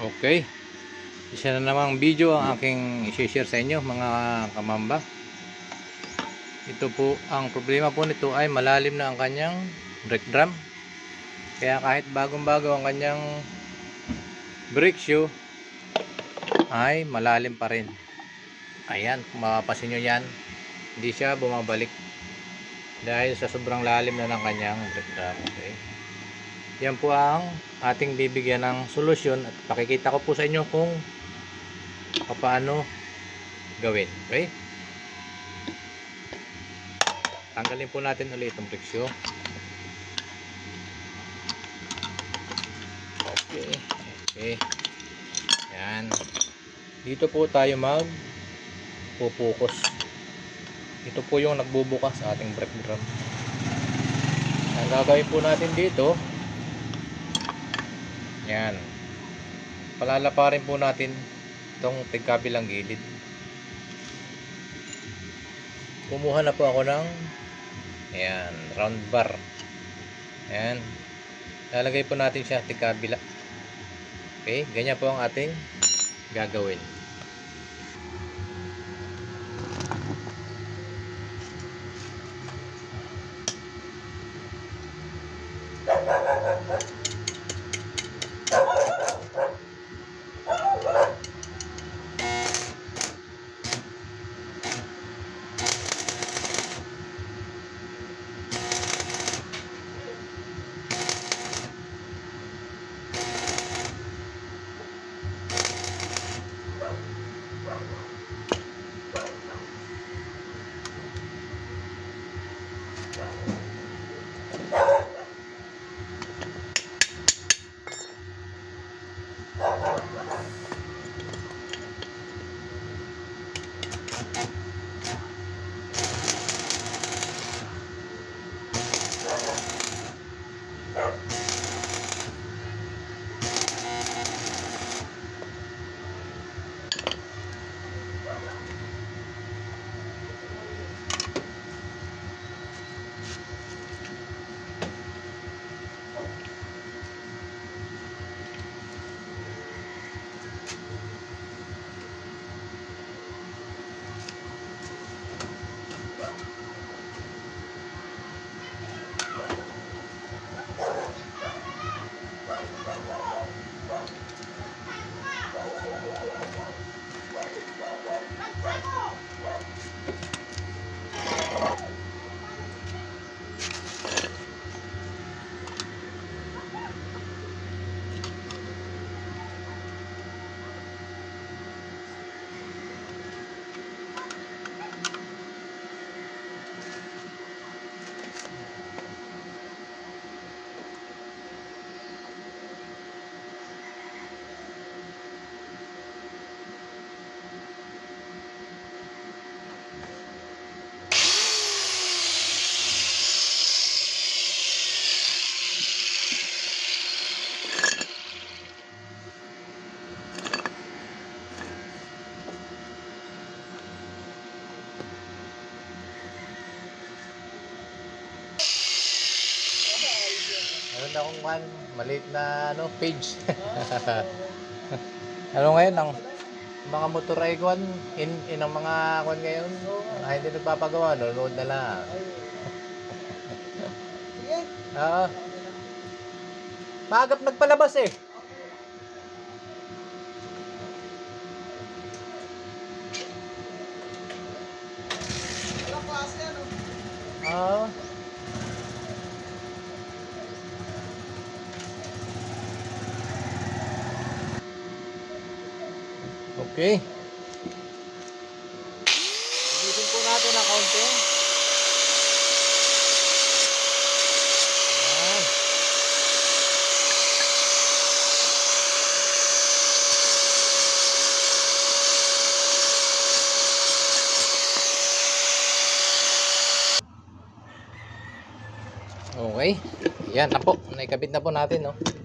Okay. Isa na namang video ang aking i-share sa inyo mga kamamba. Ito po, ang problema po nito ay malalim na ang kanyang brake drum. Kaya kahit bagong-bago ang kanyang brake shoe ay malalim pa rin. Ayan, kung mapapasin nyo yan, hindi siya bumabalik dahil sa sobrang lalim na ng kanyang brake drum. Okay. Yan po ang ating bibigyan ng solusyon at pakikita ko po sa inyo kung paano gawin. Okay? Tanggalin po natin ulit itong friksyo. Okay. Okay. Yan. Dito po tayo mag pupukus. Ito po yung nagbubukas sa ating brake drum. Ang gagawin po natin dito, yan. Palalaparin po natin itong tigkabilang gilid. Kumuha na po ako ng ayan, round bar. Ayan. Lalagay po natin siya tigkabila. Okay, ganyan po ang ating gagawin. Meron akong one, maliit na ano, page. ano ngayon, ang mga motor ay kwan, in, in ang mga kwan ngayon, ah, hindi nagpapagawa, nanonood na lang. Oo. Maagap nagpalabas eh. Walang klase Okay. Ulitin po natin ng konti. Ayan. Okay. Yan na po. Naikabit na po natin, no.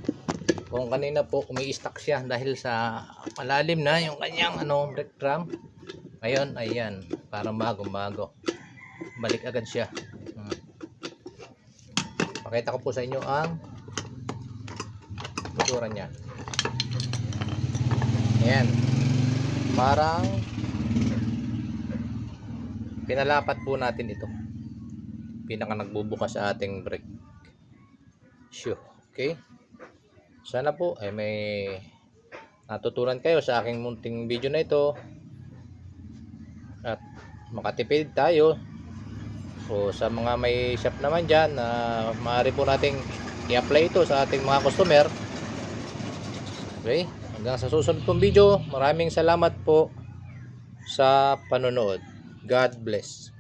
Kung kanina po umi-stack siya dahil sa malalim na yung kanyang ano, brake drum. Ngayon, ayan, parang bago-bago. Balik agad siya. Hmm. Pakita ko po sa inyo ang motora niya. Ayan. Parang pinalapat po natin ito. Pinaka nagbubukas sa ating brake. Sure. Okay? Sana po ay may natutunan kayo sa aking munting video na ito. At makatipid tayo. O sa mga may shop naman dyan na maaari po nating i-apply ito sa ating mga customer. Okay? Hanggang sa susunod pong video, maraming salamat po sa panonood. God bless.